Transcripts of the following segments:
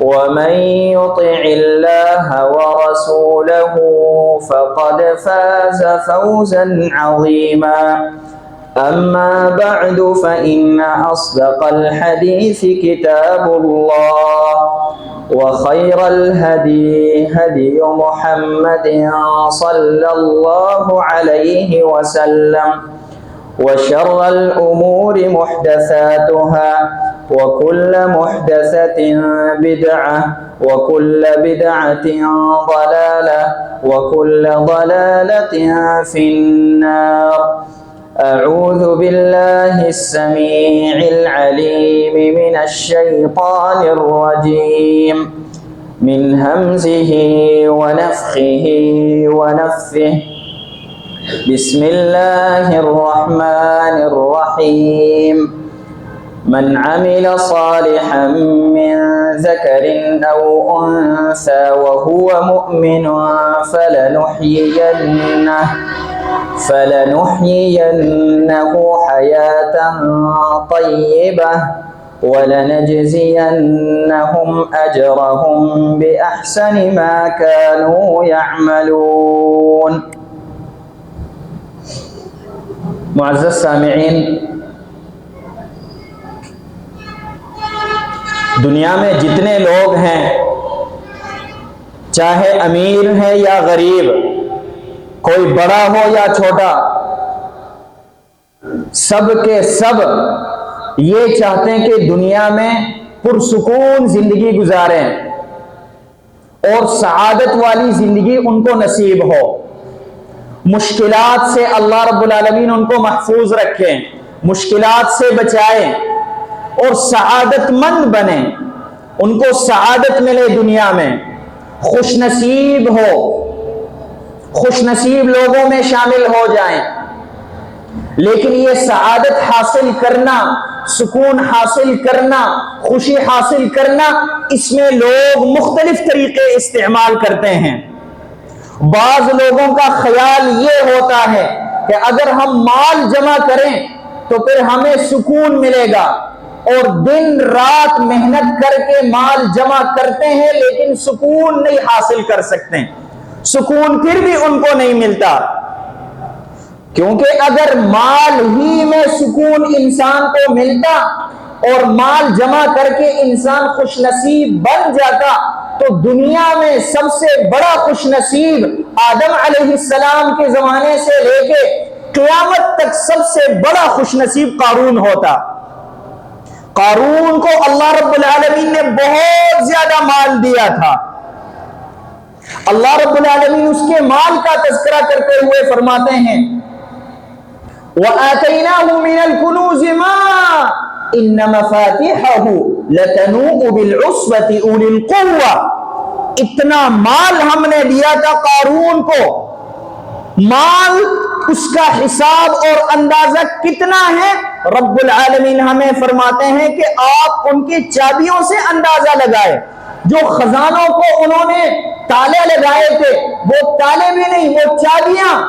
ومن يطع الله ورسوله فقد فاز فوزا عظيما. أما بعد فإن أصدق الحديث كتاب الله وخير الهدي هدي محمد صلى الله عليه وسلم وشر الأمور محدثاتها وكل محدثة بدعة وكل بدعة ضلالة وكل ضلالة في النار. أعوذ بالله السميع العليم من الشيطان الرجيم. من همزه ونفخه ونفثه. بسم الله الرحمن الرحيم. من عمل صالحا من ذكر أو أنثى وهو مؤمن فلنحيينه فلنحيينه حياة طيبة ولنجزينهم أجرهم بأحسن ما كانوا يعملون. معزز سامعين دنیا میں جتنے لوگ ہیں، چاہے امیر ہیں یا غریب، کوئی بڑا ہو یا چھوٹا، سب کے سب یہ چاہتے ہیں کہ دنیا میں پرسکون زندگی گزاریں اور سعادت والی زندگی ان کو نصیب ہو۔ مشکلات سے اللہ رب العالمین ان کو محفوظ رکھیں، مشکلات سے بچائیں۔ اور سعادت مند بنے، ان کو سعادت ملے دنیا میں۔ خوش نصیب ہو۔ خوش نصیب لوگوں میں شامل ہو جائیں۔ لیکن یہ سعادت حاصل کرنا، سکون حاصل کرنا، خوشی حاصل کرنا، اس میں لوگ مختلف طریقے استعمال کرتے ہیں۔ بعض لوگوں کا خیال یہ ہوتا ہے کہ اگر ہم مال جمع کریں تو پھر ہمیں سکون ملے گا۔ اور دن رات محنت کر کے مال جمع کرتے ہیں، لیکن سکون نہیں حاصل کر سکتے۔ سکون پھر بھی ان کو نہیں ملتا۔ کیونکہ اگر مال ہی میں سکون انسان کو ملتا اور مال جمع کر کے انسان خوش نصیب بن جاتا، تو دنیا میں سب سے بڑا خوش نصیب آدم علیہ السلام کے زمانے سے لے کے قیامت تک سب سے بڑا خوش نصیب قارون ہوتا۔ قارون کو اللہ رب العالمین نے بہت زیادہ مال دیا تھا۔ اللہ رب العالمین اس کے مال کا تذکرہ کرتے ہوئے فرماتے ہیں، وَآتَيْنَاهُ مِنَ الْكُنُوزِ مَا ان مفاتحه لتنوء بالعصبة اول القوة۔ اتنا مال ہم نے دیا تھا قارون کو۔ مال، اس کا حساب اور اندازہ کتنا ہے؟ رب العالمین ہمیں فرماتے ہیں کہ آپ ان کی چابیوں سے اندازہ لگائے۔ جو خزانوں کو انہوں نے تالے لگائے تھے، وہ تالے بھی نہیں، وہ چابیاں۔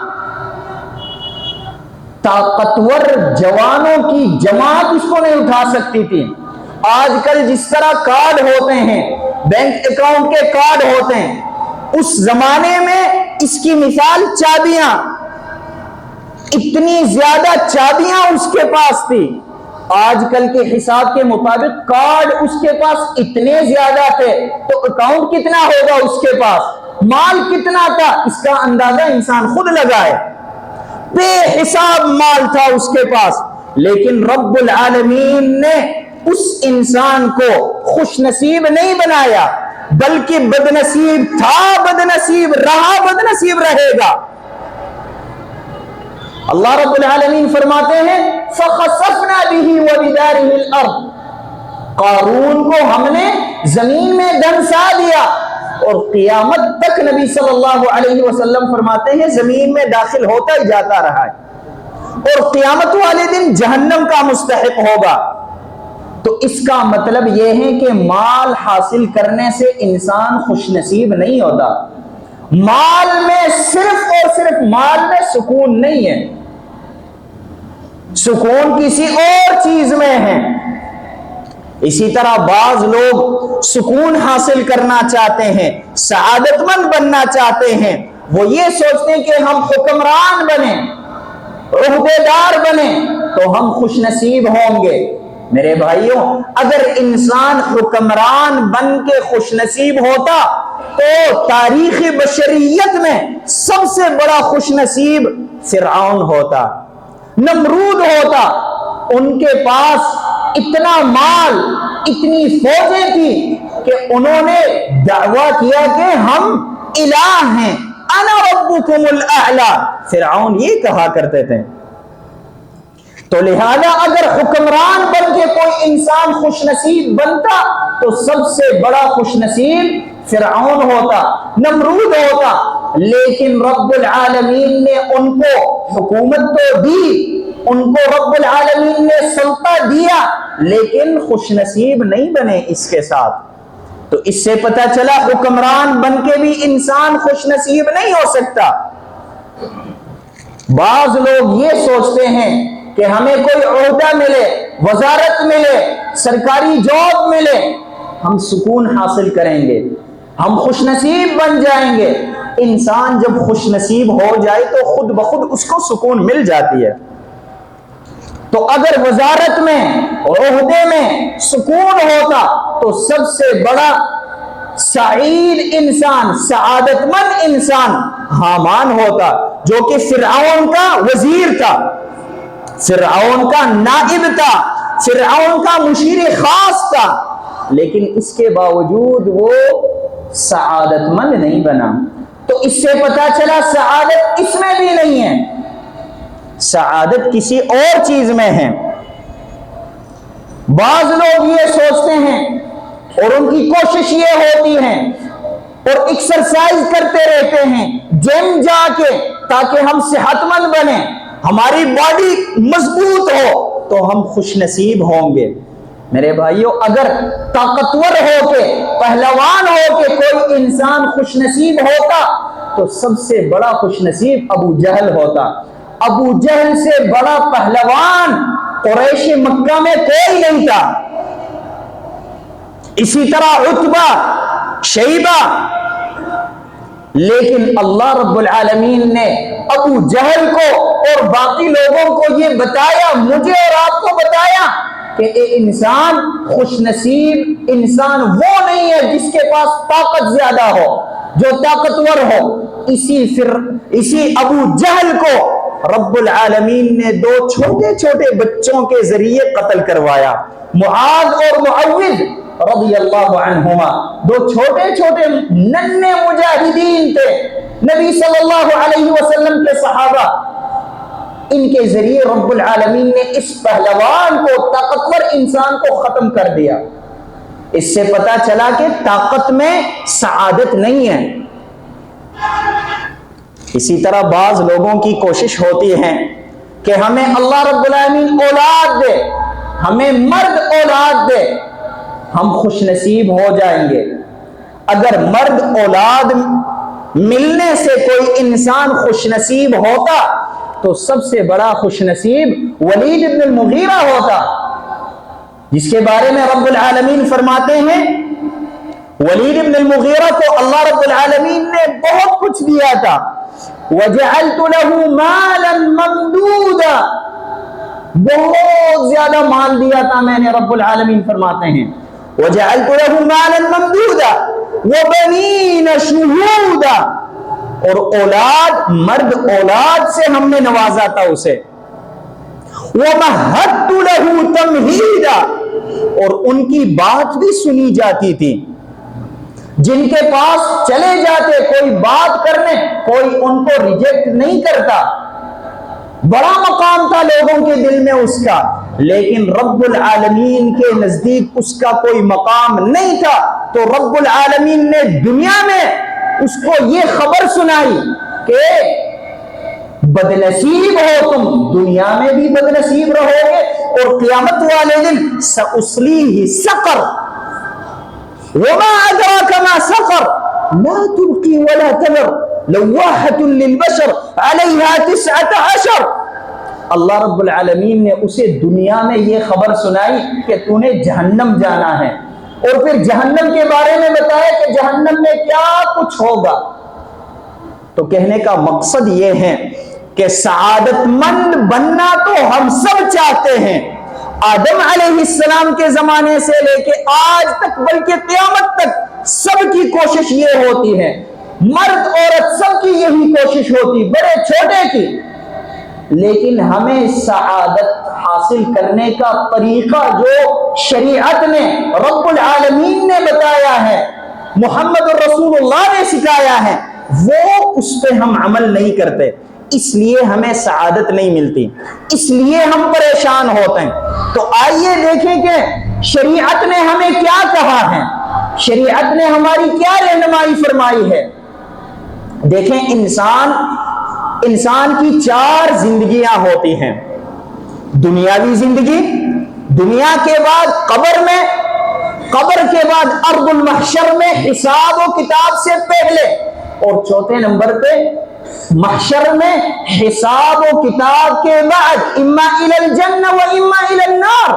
طاقتور جوانوں کی جماعت اس کو نہیں اٹھا سکتی تھی۔ آج کل جس طرح کارڈ ہوتے ہیں، بینک اکاؤنٹ کے کارڈ ہوتے ہیں، اس زمانے میں اس کی مثال چابیاں۔ اتنی زیادہ چابیاں اس کے پاس تھی۔ آج کل کے حساب کے مطابق کارڈ اس کے پاس اتنے زیادہ تھے۔ تو اکاؤنٹ کتنا ہوگا اس کے پاس؟ مال کتنا تھا؟ اس کا اندازہ انسان خود لگائے۔ بے حساب مال تھا اس کے پاس۔ لیکن رب العالمین نے اس انسان کو خوش نصیب نہیں بنایا۔ بلکہ بد نصیب تھا بد نصیب رہا بد نصیب رہے گا۔ اللہ رب العالمین فرماتے ہیں، فَخَسَفْنَا بِهِ وَبِدَارِهِ الْأَرْضِ۔ قارون کو ہم نے زمین میں دنسا دیا۔ اور قیامت تک نبی صلی اللہ علیہ وسلم فرماتے ہیں، زمین میں داخل ہوتا ہی جاتا رہا ہے۔ اور قیامت والے دن جہنم کا مستحق ہوگا۔ تو اس کا مطلب یہ ہے کہ مال حاصل کرنے سے انسان خوش نصیب نہیں ہوتا۔ مال میں صرف اور صرف مال میں سکون نہیں ہے۔ سکون کسی اور چیز میں ہے۔ اسی طرح بعض لوگ سکون حاصل کرنا چاہتے ہیں، سعادت مند بننا چاہتے ہیں۔ وہ یہ سوچتے ہیں کہ ہم حکمران بنے عہدے دار بنے تو ہم خوش نصیب ہوں گے۔ میرے بھائیوں، اگر انسان حکمران بن کے خوش نصیب ہوتا، تو تاریخ بشریت میں سب سے بڑا خوش نصیب فرعون ہوتا، نمرود ہوتا۔ ان کے پاس اتنا مال، اتنی فوجیں تھی کہ انہوں نے دعویٰ کیا کہ ہم الہ ہیں، انا ربکم الاعلا فرعون یہ کہا کرتے تھے۔ تو لہذا اگر حکمران بن کے کوئی انسان خوش نصیب بنتا تو سب سے بڑا خوش نصیب فرعون ہوتا، نمرود ہوتا۔ لیکن رب العالمین نے ان کو حکومت تو دی، ان کو رب العالمین نے سلطہ دیا، لیکن خوش نصیب نہیں بنے اس کے ساتھ۔ تو اس سے پتا چلا حکمران بن کے بھی انسان خوش نصیب نہیں ہو سکتا۔ بعض لوگ یہ سوچتے ہیں کہ ہمیں کوئی عہدہ ملے، وزارت ملے، سرکاری جاب ملے، ہم سکون حاصل کریں گے، ہم خوش نصیب بن جائیں گے۔ انسان جب خوش نصیب ہو جائے تو خود بخود اس کو سکون مل جاتی ہے۔ تو اگر وزارت میں عہدے میں سکون ہوتا تو سب سے بڑا سعید انسان سعادت مند انسان حامان ہوتا، جو کہ فرعون کا وزیر تھا۔ فرعون کا نائب تھا، فرعون کا مشیر خاص تھا، لیکن اس کے باوجود وہ سعادت مند نہیں بنا۔ تو اس سے پتا چلا سعادت اس میں بھی نہیں ہے۔ سعادت کسی اور چیز میں ہے۔ بعض لوگ یہ سوچتے ہیں اور ان کی کوشش یہ ہوتی ہے اور ایکسرسائز کرتے رہتے ہیں، جم جا کے تاکہ ہم صحت مند بنے ہماری باڈی مضبوط ہو، تو ہم خوش نصیب ہوں گے۔ میرے بھائیوں اگر طاقتور ہو کے، پہلوان ہو کے کوئی انسان خوش نصیب ہوتا، تو سب سے بڑا خوش نصیب ابو جہل ہوتا۔ ابو جہل سے بڑا پہلوان قریش مکہ میں کوئی نہیں تھا۔ اسی طرح اتبا شیبہ لیکن اللہ رب العالمین نے ابو جہل کو اور باقی لوگوں کو یہ بتایا، مجھے اور آپ کو بتایا کہ اے انسان، خوش نصیب انسان وہ نہیں ہے جس کے پاس طاقت زیادہ ہو، جو طاقتور ہو۔ اسی فر، اسی ابو جہل کو رب العالمین نے دو چھوٹے چھوٹے بچوں کے ذریعے قتل کروایا۔ معاذ اور معوذ رضی اللہ عنہما۔ دو چھوٹے چھوٹے ننے مجاہدین تھے۔ نبی صلی اللہ علیہ وسلم کے صحابہ۔ ان کے ذریعے رب العالمین نے اس پہلوان کو، طاقتور انسان کو ختم کر دیا۔ اس سے پتا چلا کہ طاقت میں سعادت نہیں ہے۔ اسی طرح بعض لوگوں کی کوشش ہوتی ہے کہ ہمیں اللہ رب العالمین اولاد دے، ہمیں مرد اولاد دے، ہم خوش نصیب ہو جائیں گے۔ اگر مرد اولاد ملنے سے کوئی انسان خوش نصیب ہوتا تو سب سے بڑا خوش نصیب ولید ابن المغیرہ ہوتا۔ جس کے بارے میں رب العالمین فرماتے ہیں، ولید ابن المغیرہ کو اللہ رب العالمین نے بہت کچھ دیا تھا۔ وجعلت له مالا ممدودا۔ بہت زیادہ مال دیا تھا میں نے رب العالمین فرماتے ہیں۔ وجعلت له مالا ممدودا وبنين شهودا اور اولاد، مرد اولاد سے ہم نے نوازا تھا اسے۔ ومهدت له تمهيدا اور ان کی بات بھی سنی جاتی تھی۔ جن کے پاس چلے جاتے کوئی بات کرنے، کوئی ان کو ریجیکٹ نہیں کرتا۔ بڑا مقام تھا لوگوں کے دل میں اس کا، لیکن رب العالمین کے نزدیک اس کا کوئی مقام نہیں تھا۔ تو رب العالمین نے دنیا میں اس کو یہ خبر سنائی کہ بد نصیب ہو تم۔ دنیا میں بھی بد نصیب رہو گے اور قیامت والے دن سأسلیہ سقر۔ وما أدراك ما سقر. لا تبقي ولا تذر. لواحة للبشر. عليها تسعة عشر. اللہ رب العالمین نے اسے دنیا میں یہ خبر سنائی کہ تو نے جہنم جانا ہے۔ اور پھر جہنم کے بارے میں بتایا کہ جہنم میں کیا کچھ ہوگا۔ تو کہنے کا مقصد یہ ہے کہ سعادت مند بننا تو ہم سب چاہتے ہیں۔ آدم علیہ السلام کے زمانے سے لے کے آج تک، بلکہ قیامت تک سب کی کوشش یہ ہوتی ہے۔ مرد، عورت سب کی یہی کوشش ہوتی، بڑے، چھوٹے کی۔ لیکن ہمیں سعادت حاصل کرنے کا طریقہ جو شریعت نے، رب العالمین نے بتایا ہے، محمد رسول اللہ نے سکھایا ہے، وہ اس پہ ہم عمل نہیں کرتے۔ اس لیے ہمیں سعادت نہیں ملتی۔ اس لیے ہم پریشان ہوتے ہیں۔ تو آئیے دیکھیں کہ شریعت نے ہمیں کیا کہا ہے۔ شریعت نے ہماری کیا رہنمائی فرمائی ہے۔ دیکھیں انسان انسان کی چار زندگیاں ہوتی ہیں۔ دنیاوی زندگی، دنیا کے بعد قبر میں، قبر کے بعد ارض المحشر میں حساب و کتاب سے پہلے اور چوتھے نمبر پہ محشر میں حساب و کتاب کے بعد اما الى الجنہ و اما الى النار،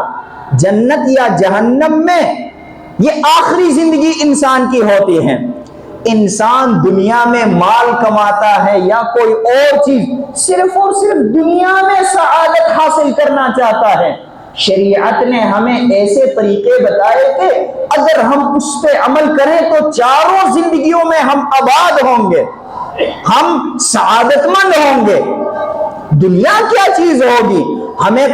جنت یا جہنم میں یہ آخری زندگی انسان کی ہوتی ہے۔ انسان دنیا میں مال کماتا ہے یا کوئی اور چیز صرف اور صرف دنیا میں سعادت حاصل کرنا چاہتا ہے۔ شریعت نے ہمیں ایسے طریقے بتائے کہ اگر ہم اس پہ عمل کریں تو چاروں زندگیوں میں ہم آباد ہوں گے، ہم سعادت مند ہوں گے۔ دنیا کیا چیز ہوگی؟ ہمیں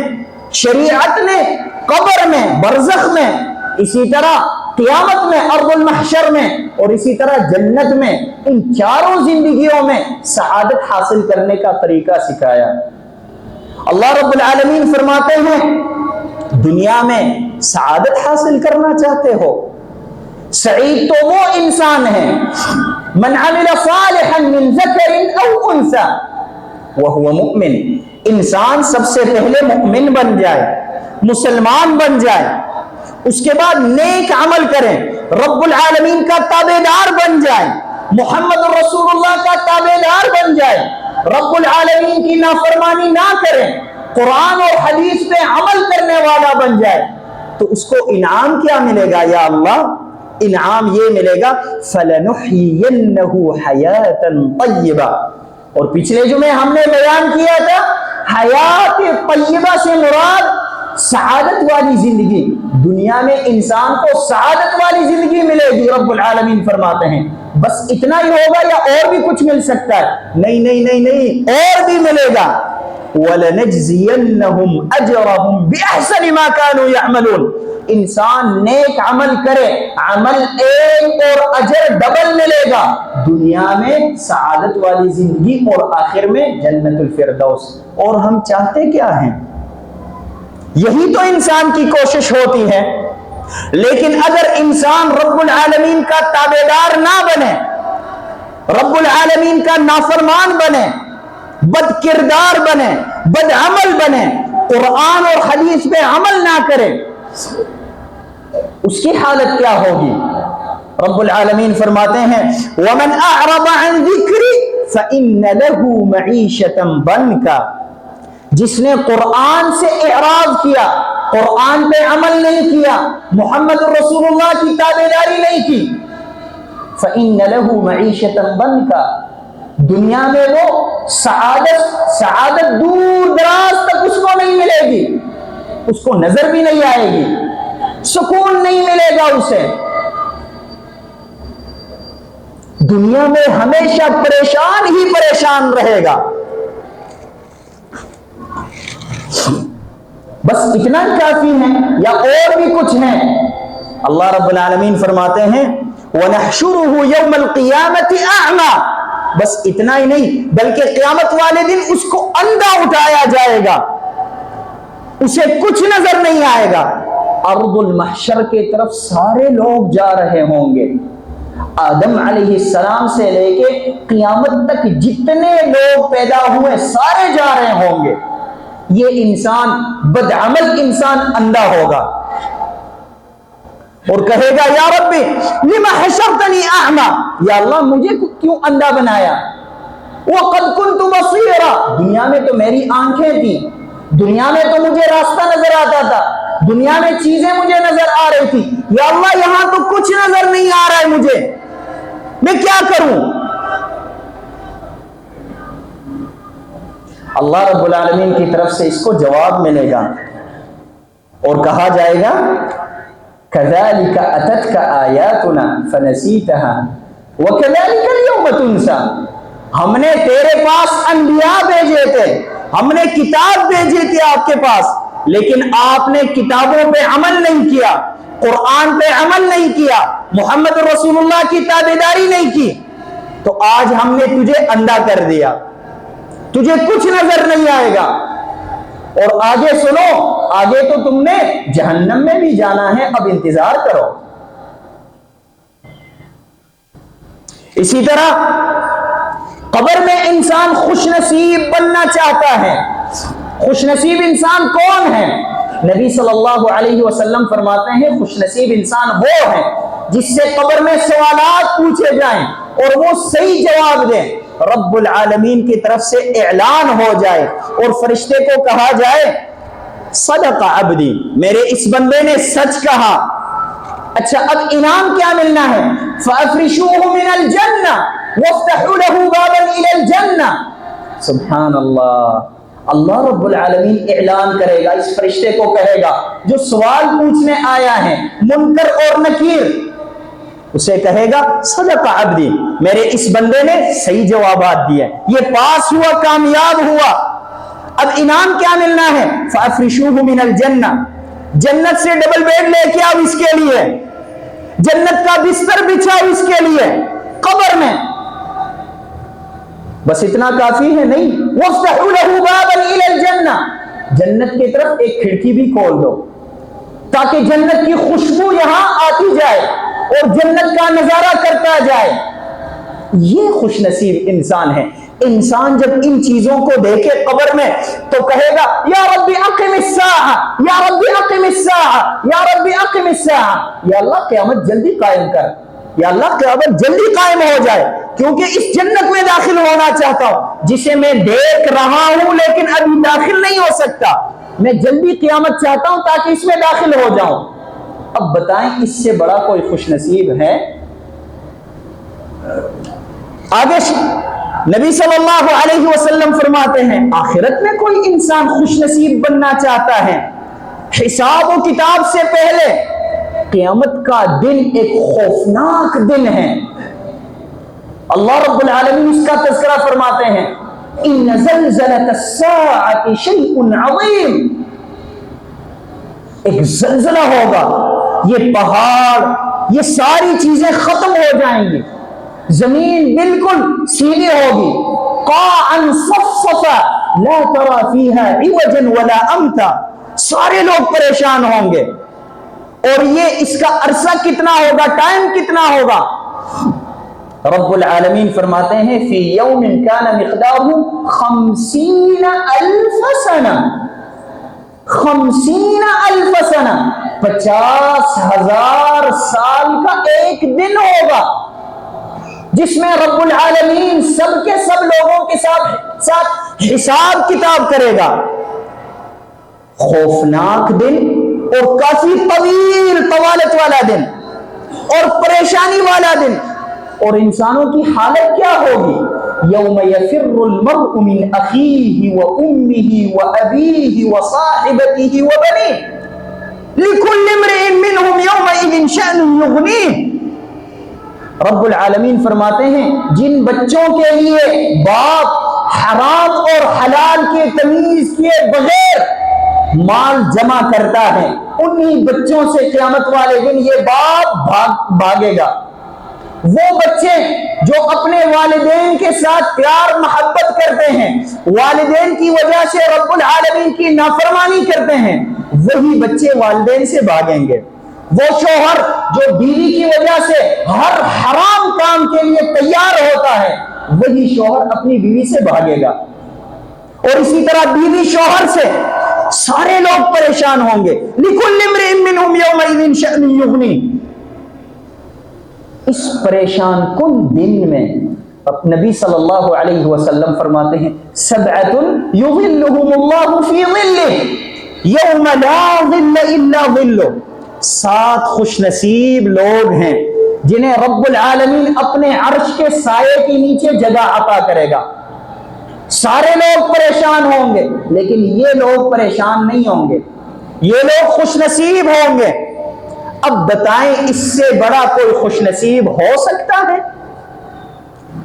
شریعت نے قبر میں، برزخ میں، اسی طرح قیامت میں، ارض المحشر میں اور اسی طرح جنت میں ان چاروں زندگیوں میں سعادت حاصل کرنے کا طریقہ سکھایا۔ اللہ رب العالمین فرماتے ہیں دنیا میں سعادت حاصل کرنا چاہتے ہو۔ سعید تو وہ انسان ہے۔ من عمل صالحا من ذکر او انسا وهو مؤمن۔ انسان سب سے پہلے مؤمن بن جائے، مسلمان بن جائے، اس کے بعد نیک عمل کریں رب العالمین کا تابع دار بن جائیں محمد رسول اللہ کا تابع دار بن جائے، رب العالمین کی نافرمانی نہ کریں قرآن اور حدیث پہ عمل کرنے والا بن جائے تو اس کو انعام کیا ملے گا یا اللہ؟ انعام یہ ملے گا فَلَنُحْيِيَنَّهُ حَيَاتًا طَيِّبًا اور پچھلے جمعے ہم نے بیان کیا تھا، حیات طیبہ سے مراد سعادت والی زندگی۔ دنیا میں انسان کو سعادت والی زندگی ملے گی، رب العالمین فرماتے ہیں۔ بس اتنا ہی ہوگا یا اور بھی کچھ مل سکتا ہے؟ نہیں نہیں نہیں نہیں، اور بھی ملے گا۔ وَلَنَجْزِيَنَّهُمْ أَجْرَهُمْ بِأَحْسَنِ مَا كَانُوا يَعْمَلُونَ. انسان نیک عمل کرے، عمل ایک اور اجر ڈبل ملے گا۔ دنیا میں سعادت والی زندگی اور آخر میں جنت الفردوس۔ اور ہم چاہتے کیا ہیں؟ یہی تو انسان کی کوشش ہوتی ہے۔ لیکن اگر انسان رب العالمین کا تابے دار نہ بنے، رب العالمین کا نافرمان بنے بد کردار بنے، بد عمل بنے، قرآن اور حدیث پہ عمل نہ کرے، اس کی حالت کیا ہوگی؟ رب العالمین فرماتے ہیں، وَمَنْ أَعْرَضَ عَنْ ذِكْرِ فَإِنَّ لَهُ مَعِيشَةً بَنْكَ۔ جس نے قرآن سے اعراض کیا، قرآن پہ عمل نہیں کیا، محمد رسول اللہ کی تابے داری نہیں کی، فَإِنَّ لَهُ مَعِيشَةً بَنْكَ۔ دنیا میں وہ سعادت سعادت دور دراز تک اس کو نہیں ملے گی۔ اس کو نظر بھی نہیں آئے گی۔ سکون نہیں ملے گا اسے۔ دنیا میں ہمیشہ پریشان ہی پریشان رہے گا۔ بس اتنا کافی ہے یا اور بھی کچھ ہے؟ اللہ رب العالمین فرماتے ہیں، وَنَحْشُرُهُ يَوْمَ الْقِيَامَةِ أَعْمَى۔ بس اتنا ہی نہیں، بلکہ قیامت والے دن اس کو اندھا اٹھایا جائے گا۔ اسے کچھ نظر نہیں آئے گا۔ ارض المحشر کے طرف سارے لوگ جا رہے ہوں گے۔ آدم علیہ السلام سے لے کے قیامت تک جتنے لوگ پیدا ہوئے، سارے جا رہے ہوں گے۔ یہ انسان، بدعمل انسان اندھا ہوگا۔ اور کہے گا، یا ربی لما حشرتنی اعما یا اللہ، مجھے کیوں اندھا بنایا؟ وقد كنت بصيرا۔ دنیا میں تو میری آنکھیں تھی دنیا میں تو مجھے راستہ نظر آتا تھا، دنیا میں چیزیں مجھے نظر آ رہی تھی یا اللہ، یہاں تو کچھ نظر نہیں آ رہا ہے مجھے۔ میں کیا کروں؟ اللہ رب العالمین کی طرف سے اس کو جواب ملے گا اور کہا جائے گا كذلك أتتك آياتنا فنسيتها. وكذلك اليوم تنسى. ہم نے تیرے پاس انبیاء بھیجے تھے، ہم نے کتاب بھیجی تھی آپ کے پاس، لیکن آپ نے کتابوں پہ عمل نہیں کیا، قرآن پہ عمل نہیں کیا، محمد رسول اللہ کی تابیداری نہیں کی۔ تو آج ہم نے تجھے اندھا کر دیا، تجھے کچھ نظر نہیں آئے گا۔ اور آگے سنو، آگے تو تم نے جہنم میں بھی جانا ہے، اب انتظار کرو۔ اسی طرح قبر میں انسان خوش نصیب بننا چاہتا ہے۔ خوش نصیب انسان کون ہے؟ نبی صلی اللہ علیہ وسلم فرماتے ہیں، خوش نصیب انسان وہ ہے جس سے قبر میں سوالات پوچھے جائیں اور وہ صحیح جواب دیں۔ رب العالمین کی طرف سے اعلان ہو جائے اور فرشتے کو کہا جائے، صدق عبدی، میرے اس بندے نے سچ کہا۔ اچھا اب انعام کیا ملنا ہے؟ فَأَفْرِشُوهُ مِنَ الْجَنَّةِ وَافْتَحُوا لَهُ بَابًا إِلَى الْجَنَّةِ۔ سبحان اللہ اللہ رب العالمین اعلان کرے گا، اس فرشتے کو کہے گا، جو سوال پوچھنے آیا ہے، منکر اور نکیر اسے کہے گا صدق عبدی، میرے اس بندے نے صحیح جوابات دیے یہ پاس ہوا، کامیاب ہوا۔ اب انعام کیا ملنا ہے؟ فَأَفْرِشُوهُ مِنَ الْجَنَّةِ۔ جنت سے ڈبل بیڈ لے کے آؤ اس کے لیے۔ جنت کا بستر بچھاؤ اس کے لیے۔ قبر میں۔ بس اتنا کافی ہے، نہیں۔ وَافْتَحُوا لَهُ بَابًا إِلَى الْجَنَّةِ۔ جنت کی طرف ایک کھڑکی بھی کھول دو، تاکہ جنت کی خوشبو یہاں آتی جائے۔ اور جنت کا نظارہ کرتا جائے۔ یہ خوش نصیب انسان ہے۔ انسان جب ان چیزوں کو دیکھے قبر میں تو کہے گا، یا ربی اقم الساعہ یا ربی اقم الساعہ یا ربی اقم الساعہ یا اللہ قیامت جلدی قائم کر۔ یا اللہ قیامت جلدی قائم ہو جائے۔ کیونکہ اس جنت میں داخل ہونا چاہتا ہوں۔ جسے میں دیکھ رہا ہوں لیکن ابھی داخل نہیں ہو سکتا۔ میں جلدی قیامت چاہتا ہوں تاکہ اس میں داخل ہو جاؤں۔ اب بتائیں اس سے بڑا کوئی خوش نصیب ہے؟ آگے نبی صلی اللہ علیہ وسلم فرماتے ہیں، آخرت میں کوئی انسان خوش نصیب بننا چاہتا ہے؟ حساب و کتاب سے پہلے قیامت کا دن ایک خوفناک دن ہے۔ اللہ رب العالمین اس کا تذکرہ فرماتے ہیں، ان زلزلۃ الساعۃ شیء عظیم ایک زلزلہ ہوگا، یہ پہاڑ، یہ ساری چیزیں ختم ہو جائیں گی۔ زمین بالکل سیدھی ہوگی۔ قاعا صفصفا لا ترى فيها عوجا ولا امتا۔ سارے لوگ پریشان ہوں گے۔ اور یہ اس کا عرصہ کتنا ہوگا، ٹائم کتنا ہوگا؟ رب العالمین فرماتے ہیں، فی یوم کان مقدارہ خمسین الف سنہ۔ خمسین الف سنہ، پچاس ہزار سال کا ایک دن ہوگا، جس میں رب العالمین سب کے سب لوگوں کے ساتھ ساتھ حساب کتاب کرے گا۔ خوفناک دن اور کافی طویل طوالت والا دن اور پریشانی والا دن۔ اور انسانوں کی حالت کیا ہوگی؟ یوم یفر المرء من اخیہ و امہ و ابیہ و صاحبتہ و بنیہ لکل امرئ منہم یومئذ شأن یغنیہ رب العالمین فرماتے ہیں، جن بچوں کے لیے باپ حرام اور حلال کے تمیز کیے بغیر مال جمع کرتا ہے، انہی بچوں سے قیامت والے دن یہ باپ بھاگے گا۔ وہ بچے جو اپنے والدین کے ساتھ پیار، محبت کرتے ہیں، والدین کی وجہ سے رب العالمین کی نافرمانی کرتے ہیں، وہی بچے والدین سے بھاگیں گے۔ وہ شوہر جو بیوی کی وجہ سے ہر حرام کام کے لیے تیار ہوتا ہے، وہی شوہر اپنی بیوی سے بھاگے گا۔ اور اسی طرح بیوی شوہر سے سارے لوگ پریشان ہوں گے۔ لِكُلِّ امْرِئٍ مِّنْهُمْ يَوْمَئِذٍ شَأْنٌ يُغْنِي اس پریشان کن دن میں نبی صلی اللہ علیہ وسلم فرماتے ہیں سبعت یظلهم اللہ فی ظلہ، یوم لا ظل الا ظلہ۔ سات خوش نصیب لوگ ہیں جنہیں رب العالمین اپنے عرش کے سائے کے نیچے جگہ عطا کرے گا۔ سارے لوگ پریشان ہوں گے، لیکن یہ لوگ پریشان نہیں ہوں گے۔ یہ لوگ خوش نصیب ہوں گے۔ اب بتائیں اس سے بڑا کوئی خوش نصیب ہو سکتا ہے؟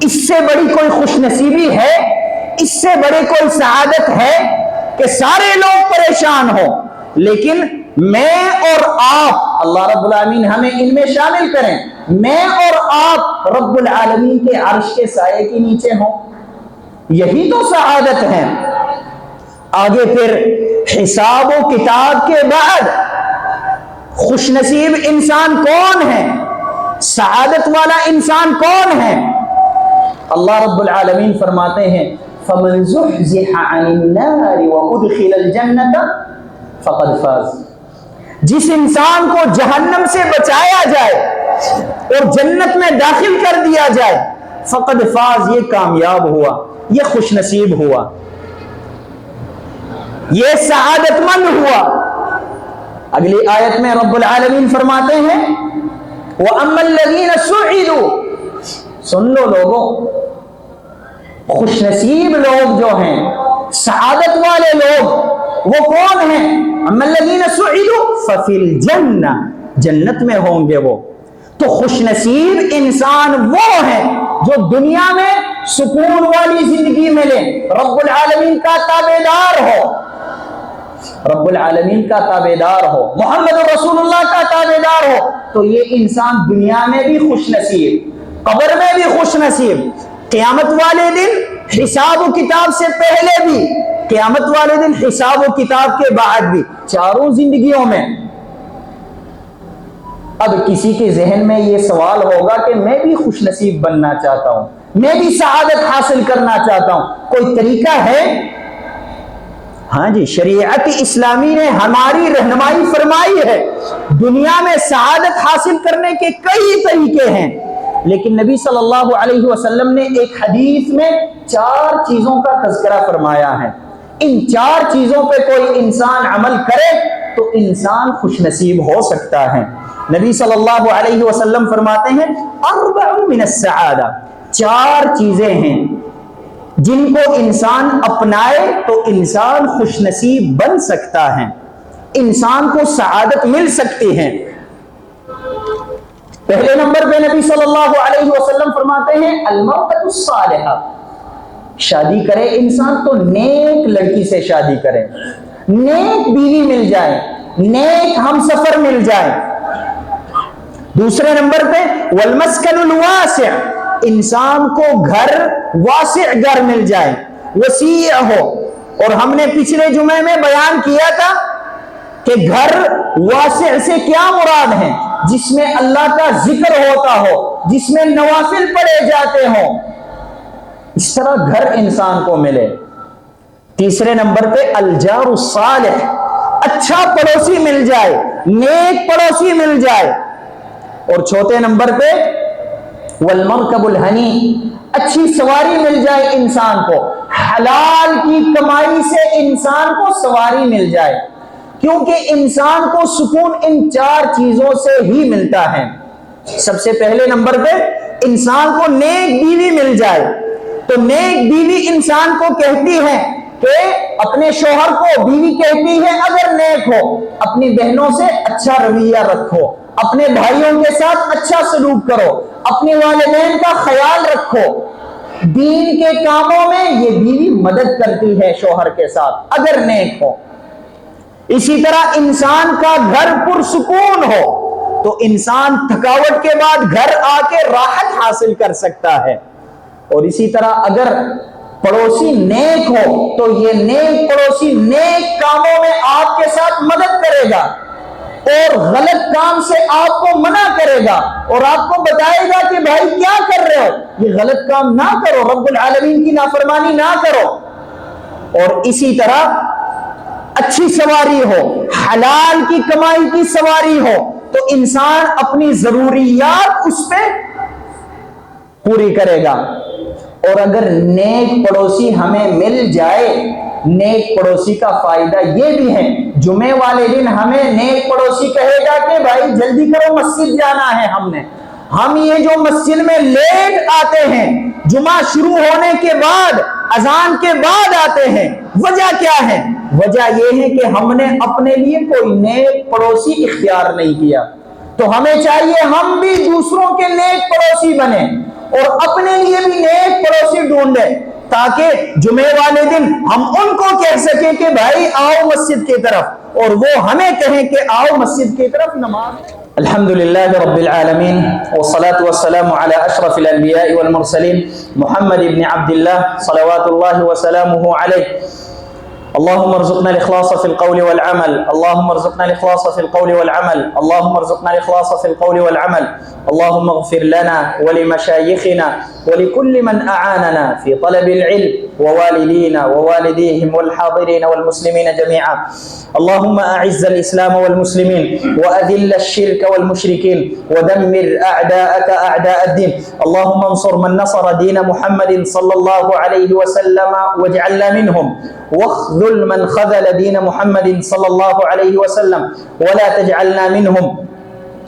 اس سے بڑی کوئی خوش نصیبی ہے؟ اس سے بڑی کوئی سعادت ہے کہ سارے لوگ پریشان ہوں؟ لیکن میں اور آپ، اللہ رب العالمین ہمیں ان میں شامل کریں۔ میں اور آپ رب العالمین کے عرش کے سائے کے نیچے ہوں۔ یہی تو سعادت ہے۔ آگے پھر حساب و کتاب کے بعد خوش نصیب انسان کون ہے؟ سعادت والا انسان کون ہے؟ اللہ رب العالمین فرماتے ہیں، فَمَنْ زُحْزِحَ عَنِ النَّارِ وَأُدْخِلَ الْجَنَّةَ فَقَدْ فَازِ۔ جس انسان کو جہنم سے بچایا جائے اور جنت میں داخل کر دیا جائے، فقد فاز، یہ کامیاب ہوا، یہ خوش نصیب ہوا۔ یہ سعادت مند ہوا۔ اگلی آیت میں رب العالمین فرماتے ہیں، وَأَمَّا الَّذِينَ سُعِدُوا۔ سن لو لوگوں، خوش نصیب لوگ جو ہیں، سعادت والے لوگ، وہ کون ہیں؟ اما الذین سعدوا ففی الجنہ جنت میں ہوں گے وہ۔ تو خوش نصیب انسان وہ ہے جو دنیا میں سکون والی زندگی ملے رب العالمین کا تابعدار ہو۔ رب العالمین کا تابعدار ہو، محمد رسول اللہ کا تابعدار ہو، تو یہ انسان دنیا میں بھی خوش نصیب، قبر میں بھی خوش نصیب، قیامت والے دن حساب و کتاب سے پہلے بھی، قیامت والے دن حساب و کتاب کے بعد بھی، چاروں زندگیوں میں۔ اب کسی کے ذہن میں یہ سوال ہوگا کہ میں بھی خوش نصیب بننا چاہتا ہوں، میں بھی سعادت حاصل کرنا چاہتا ہوں، کوئی طریقہ ہے؟ ہاں جی شریعت اسلامی نے ہماری رہنمائی فرمائی ہے۔ دنیا میں سعادت حاصل کرنے کے کئی طریقے ہیں۔ لیکن نبی صلی اللہ علیہ وسلم نے ایک حدیث میں چار چیزوں کا تذکرہ فرمایا ہے۔ ان چار چیزوں پہ کوئی انسان عمل کرے تو انسان خوش نصیب ہو سکتا ہے۔ نبی صلی اللہ علیہ وسلم فرماتے ہیں اربع من السعادہ۔ چار چیزیں ہیں۔ جن کو انسان اپنائے تو انسان خوش نصیب بن سکتا ہے۔ انسان کو سعادت مل سکتی ہے۔ پہلے نمبر پہ نبی صلی اللہ علیہ وسلم فرماتے ہیں، المرأة الصالحہ شادی کرے انسان تو نیک لڑکی سے شادی کرے۔ نیک بیوی مل جائے، نیک ہم سفر مل جائے۔ دوسرے نمبر پہ والمسکن الواسع۔ انسان کو گھر واسع گھر مل جائے، وسیع ہو۔ اور ہم نے پچھلے جمعے میں بیان کیا تھا کہ گھر واسع سے کیا مراد ہے؟ جس میں اللہ کا ذکر ہوتا ہو، جس میں نوافل پڑے جاتے ہوں۔ اس طرح گھر انسان کو ملے۔ تیسرے نمبر پہ الجار الصالح۔ اچھا پڑوسی مل جائے، نیک پڑوسی مل جائے۔ اور چھوٹے نمبر پہ والمرکب الحنی، اچھی سواری مل جائے انسان کو۔ حلال کی کمائی سے انسان کو سواری مل جائے۔ کیونکہ انسان کو سکون ان چار چیزوں سے ہی ملتا ہے۔ سب سے پہلے نمبر پہ، انسان کو نیک بیوی مل جائے۔ تو نیک بیوی انسان کو کہتی ہے کہ اپنے شوہر کو بیوی کہتی ہے اگر نیک ہو، اپنی بہنوں سے اچھا رویہ رکھو۔ اپنے بھائیوں کے ساتھ اچھا سلوک کرو، اپنے والدین کا خیال رکھو۔ دین کے کاموں میں یہ بیوی مدد کرتی ہے شوہر کے ساتھ، اگر نیک ہو۔ اسی طرح انسان کا گھر پرسکون ہو، تو انسان تھکاوٹ کے بعد گھر آ کے راحت حاصل کر سکتا ہے۔ اور اسی طرح اگر پڑوسی نیک ہو، تو یہ نیک پڑوسی نیک کاموں میں آپ کے ساتھ مدد کرے گا۔ اور غلط کام سے آپ کو منع کرے گا اور آپ کو بتائے گا کہ بھائی کیا کر رہے ہو؟ یہ غلط کام نہ کرو، رب العالمین کی نافرمانی نہ کرو۔ اور اسی طرح اچھی سواری ہو، حلال کی کمائی کی سواری ہو، تو انسان اپنی ضروریات اس پہ پوری کرے گا۔ اور اگر نیک پڑوسی ہمیں مل جائے نیک پڑوسی کا فائدہ یہ بھی ہے، جمعے والے دن ہمیں نیک پڑوسی کہے گا کہ بھائی جلدی کرو، مسجد جانا ہے ہم نے۔ ہم یہ جو مسجد میں لیٹ آتے ہیں، جمعہ شروع ہونے کے بعد، اذان کے بعد آتے ہیں، وجہ کیا ہے؟ وجہ یہ ہے کہ ہم نے اپنے لیے کوئی نیک پڑوسی اختیار نہیں کیا۔ تو ہمیں چاہیے ہم بھی دوسروں کے نیک پڑوسی بنے اور اپنے لیے بھی نیک پڑوسی ڈھونڈے تاکہ جمعے والے دن ہم ان کو کہہ سکیں کہ بھائی آؤ مسجد کی طرف اور وہ ہمیں کہیں کہ آؤ مسجد کی طرف نماز۔ الحمد لله رب العالمين والصلاة والسلام على أشرف الأنبياء والمرسلين محمد بن عبد الله صلوات الله وسلامه عليه اللهم ارزقنا الإخلاص في القول والعمل. اللهم ارزقنا الإخلاص في القول والعمل. اللهم ارزقنا الإخلاص في القول والعمل. اللهم اغفر لنا ولمشايخنا ولكل من أعاننا في طلب العلم ووالدينا ووالديهم والحاضرين والمسلمين جميعا. اللهم أعز الإسلام والمسلمين وأذل الشرك والمشركين ودمر أعداءك أعداء الدين. اللهم انصر من نصر دين محمد صلى الله عليه وسلم واجعلنا منهم. واخذل من خذل دين محمد صلى الله عليه وسلم ولا تجعلنا منهم.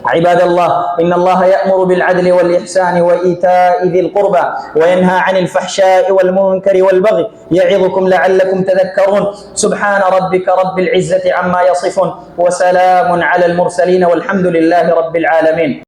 عباد الله إن الله يأمر بالعدل والإحسان وإيتاء ذي القربى وينهى عن الفحشاء والمنكر والبغي يعظكم لعلكم تذكرون. سبحان ربك رب العزة عما يصفون وسلام على المرسلين والحمد لله رب العالمين.